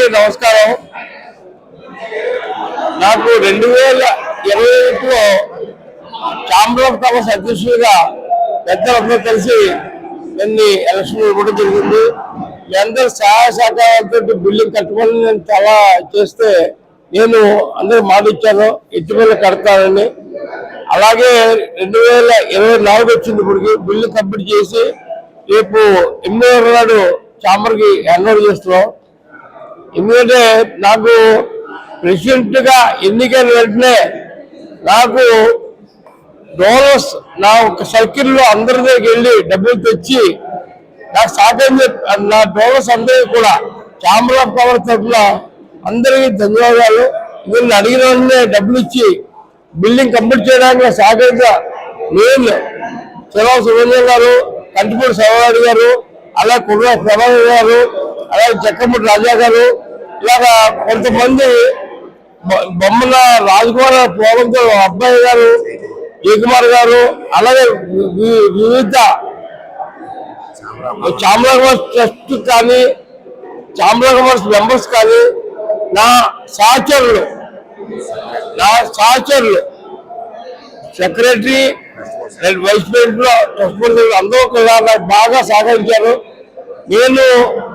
అందరికీ నమస్కారం. నాకు రెండు వేల ఇరవై ఒకటిలో ఛాంబర్ ఆఫ్ కామర్స్ అధ్యక్షుడిగా పెద్దలందరూ కలిసి నన్ను ఎలక్షన్ ఇవ్వడం జరిగింది. మీ అందరు సహాయ సహకారాలతో బిల్డింగ్ కట్టుకొని నేను చాలా చేస్తే నేను అందరూ మాట ఇచ్చాను. ఎట్టుబడులు కడతానని. అలాగే రెండు వేల ఇరవై నాలుగు వచ్చింది ఇప్పటికి బిల్లు కంప్లీట్ చేసి రేపు ఎనిమిదో నాడు చాంబర్కి హ్యాండ్ చేస్తున్నాం. ఎందుకంటే నాకు ప్రెసిడెంట్గా ఎన్నికైన వెంటనే నాకు డోలర్స్ నా ఒక సర్కిల్లో అందరి దగ్గరికి వెళ్ళి డబ్బులు తెచ్చి నాకు సాధ్యం చెప్పి నా డోలర్స్ అందరికీ కూడా ఛాంబర్ ఆఫ్ కామర్స్ తరఫున అందరికీ ధన్యవాదాలు. వీళ్ళు అడిగిన వెంటనే డబ్బులు ఇచ్చి బిల్డింగ్ కంప్లీట్ చేయడానికి సహకరించిన నేను చిరావ సురేంద్ర గారు కంటిపూడి శివరాడు గారు అలా కుర్ర ప్రభాకర్ గారు అలాగే చక్కమూటి రాజా గారు ఇలాగ కొంతమంది బొమ్మల రాజకుమార్ పోలంతో అబ్బాయి గారు జయకుమార్ గారు అలాగే వివిధ చామరాజ్ ట్రస్ట్ కానీ చామరాజ్ మెంబర్స్ కానీ నా సహచరులు నా సహచరులు secretary and vice president trust అందరూ కూడా నాకు బాగా సహకరించారు. నేను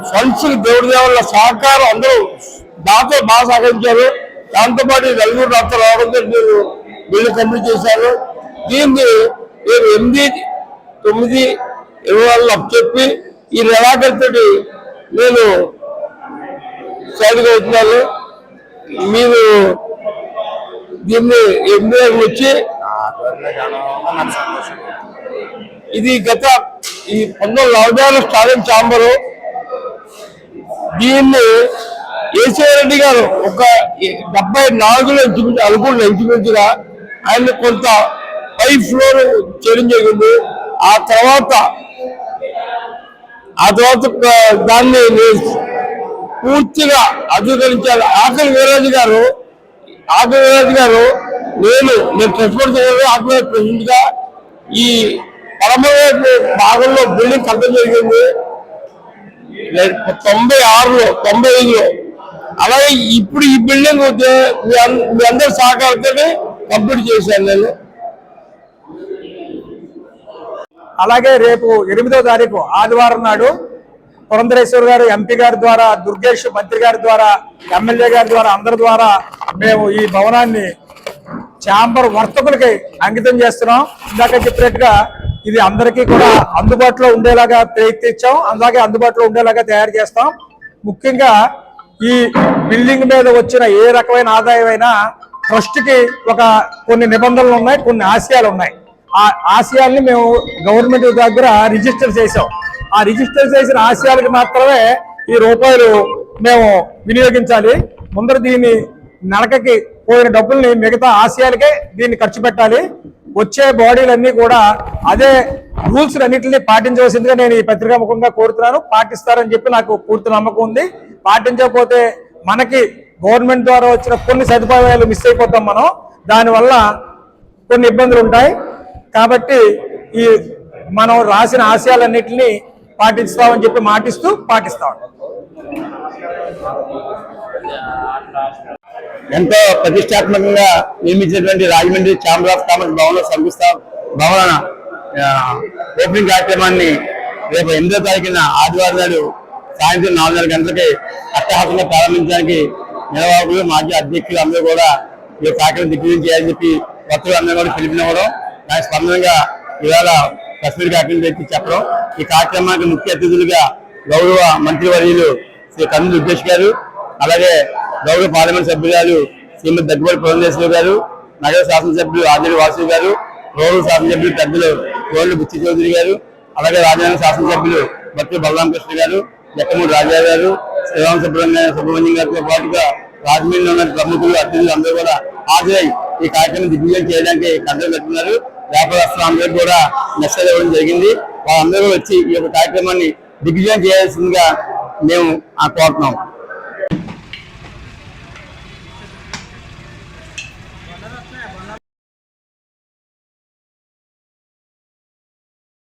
ఫండ్స్ దేవుడి దేవుళ్ళ సహకారం అందరూ నాతో బాగా సహకరించారు. దాంతోపాటు నలుగురు నాతో రావడంతో నేను బిల్లు కంప్లీట్ చేశారు దీన్ని నేను ఎనిమిది తొమ్మిది ఇరవై వాళ్ళు చెప్పి ఈ నెలాఖరితోటి నేను సైడ్గా అవుతున్నాను. మీరు దీన్ని ఎనిమిది వచ్చి ఇది గత ఈ పంతొమ్మిది లాక్డౌన్ స్టాలిన్ చాంబరు దీన్ని రెడ్డి గారు ఒక డెబ్బై నాలుగులో ఇంచుమించు అనుకుంటున్నా ఇంచుమించుగా ఆయన కొంత పై ఫ్లోర్ చేయడం జరిగింది. ఆ తర్వాత ఆ తర్వాత దాన్ని నేను పూర్తిగా అధికరించాలి ఆకలి వీరాజు గారు ఆకలి వీరాజు గారు నేను నేను ట్రెస్పోర్ట్ ఆకలి ప్రెసిడెంట్గా ఈ పరమవేపు భాగంలో బిల్డింగ్ కట్టడం జరిగింది. తొంభై ఆరులో తొంభై ఐదులో. అలాగే ఇప్పుడు ఈ బిల్డింగ్ వస్తే మీ మీ అందరి సహకారంతో కంప్లీట్ చేశాను నేను. అలాగే రేపు ఎనిమిదో తారీఖు ఆదివారం నాడు పురంధరేశ్వర్ గారు ఎంపీ గారి ద్వారా దుర్గేష్ మంత్రి గారి ద్వారా ఎమ్మెల్యే గారి ద్వారా అందరి ద్వారా మేము ఈ భవనాన్ని ఛాంబర్ వర్తకులకి అంకితం చేస్తున్నాం. ఇందాక చెప్పినట్టుగా ఇది అందరికీ కూడా అందుబాటులో ఉండేలాగా ప్రయత్నించాం. అలాగే అందుబాటులో ఉండేలాగా తయారు చేస్తాం. ముఖ్యంగా ఈ బిల్డింగ్ మీద వచ్చిన ఏ రకమైన ఆదాయం అయినా ట్రస్ట్కి ఒక కొన్ని నిబంధనలు ఉన్నాయి కొన్ని ఆశయాలు ఉన్నాయి. ఆ ఆశయాల్ని మేము గవర్నమెంట్ దగ్గర రిజిస్టర్ చేసాం ఆ రిజిస్టర్ చేసిన ఆశయాలకు మాత్రమే ఈ రూపాయలు మేము వినియోగించాలి. ముందర దీన్ని నడకకి పోయిన డబ్బుల్ని మిగతా ఆశయాలకే దీన్ని ఖర్చు పెట్టాలి. వచ్చే బాడీలన్నీ కూడా అదే రూల్స్ అన్నింటినీ పాటించవలసిందిగా నేను ఈ పత్రికా ముఖంగా కోరుతున్నాను. పాటిస్తారని చెప్పి నాకు పూర్తి నమ్మకం ఉంది. పాటించకపోతే మనకి గవర్నమెంట్ ద్వారా వచ్చిన కొన్ని సదుపాయాలు మిస్ అయిపోతాం మనం. దానివల్ల కొన్ని ఇబ్బందులు ఉంటాయి. కాబట్టి ఈ మనం రాసిన ఆశయాలన్నింటినీ పాటిస్తామని చెప్పి మాటిస్తూ పాటిస్తాం ఎంతో ప్రతిష్టాత్మకంగా నిర్మించినటువంటి రాజమండ్రి ఛాంబర్ ఆఫ్ కామర్స్ భవన సంస్థ భవన ఓపెనింగ్ కార్యక్రమాన్ని రేపు ఎనిమిదో తారీఖున ఆదివారం నాడు సాయంత్రం నాలుగున్నర గంటలకి అట్టహాసంగా ప్రారంభించడానికి నిర్వాహకులు మాజీ అధ్యక్షులు అందరూ కూడా ఈ కార్యక్రమం దిగ్విజయం చేయాలని చెప్పి భక్తులు అందరూ కూడా పిలిపినవడం దానికి స్పందనగా ఇవాళ కశ్మీర్ కార్యక్రమం పెట్టి చెప్పడం. ఈ కార్యక్రమానికి ముఖ్య అతిథులుగా గౌరవ మంత్రివర్యులు శ్రీ కందు దుర్గేష్ గారు అలాగే గౌరవ పార్లమెంట్ సభ్యురాలు శ్రీమతి దగ్గుబడి పురంధేశ్వరి గారు నగర శాసనసభ్యులు ఆదిరి వాసు గారు రూరల్ శాసనసభ్యులు పెద్దలు కోళ్ళు బుచ్చి చౌదరి గారు అలాగే రాజధాని శాసనసభ్యులు భక్తి బలరామకృష్ణ గారు జక్కమూడి రాజా గారు శ్రీరామ సుబ్రహ్మణ్య సుబ్రహ్మణ్యం గారితో పాటుగా రాజమండ్రిలో ఉన్న ప్రముఖులు అతిథులు అందరూ కూడా హాజరై ఈ కార్యక్రమం దిగ్విజయం చేయడానికి కంటలు పెట్టున్నారు వ్యాపారస్తులు కూడా మెసేజ్ ఇవ్వడం జరిగింది. వాళ్ళందరూ వచ్చి ఈ యొక్క కార్యక్రమాన్ని దిగ్విజయం చేయాల్సిందిగా మేము ఆ కోరుతున్నాం.